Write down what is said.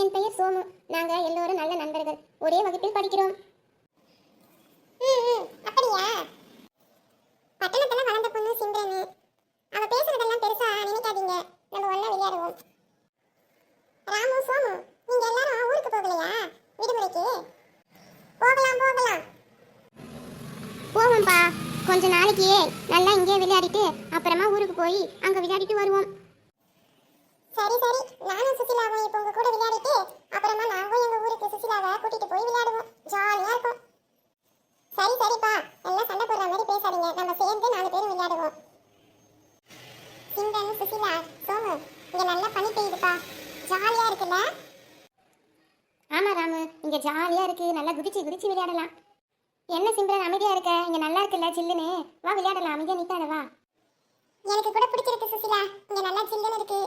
என் பெயர் சோமு. நாங்க எல்லோரும் நல்ல நண்பர்கள். ஒரே வகுப்பில் படிக்கிறோம். அப்படியா? பட்டணத்துல வளர்ந்த பொண்ணு சிம்ரன். அவ பேசுறதெல்லாம் பெருசா நினைக்காதீங்க. நம்ம ஒண்ணா விளையாடுவோம். ராமு சோமு நீங்க எல்லாரும் ஊருக்கு போகலையா? விடுமுறைக்கு? போகலாம் போகலாம். போவோம்ப்பா கொஞ்ச நாளைக்கு நல்லா இங்கே விளையாடிட்டு அப்புறமா ஊருக்கு போய் அங்க விளையாடிட்டு வருவோம் சரி சரி நானும் சுசிலாவும் இப்போ உங்க கூட விளையாடிட்டு அப்புறமா நாங்களும் எங்க ஊருக்கு சுசிலாவை கூட்டிட்டு போய் விளையாடுவோம். ஜாலியா இருக்கும். சரி சரிப்பா. எல்லாம் சண்டை போடுற மாதிரி பேசாதீங்க. நம்ம சேர்ந்து நாலு பேரும் விளையாடுவோம். சிந்தன் சுசிலா சோமு இங்க நல்லா பனி பெய்யுதுப்பா. ஜாலியா இருக்குல்ல? ஆமா ராமு. இங்க ஜாலியா இருக்கு. நல்லா குதிச்சு குதிச்சு விளையாடலாம். என்ன சிம்ரன் அமைதியா இருக்க? இங்க நல்லா இருக்குல்ல சில்லுன்னு வா விளையாடலாம். அமைதியா நிக்காத வா. எனக்கு கூட பிடிச்சிருக்கு சுசிலா. இங்க நல்லா சில்லுன்னு இருக்கு.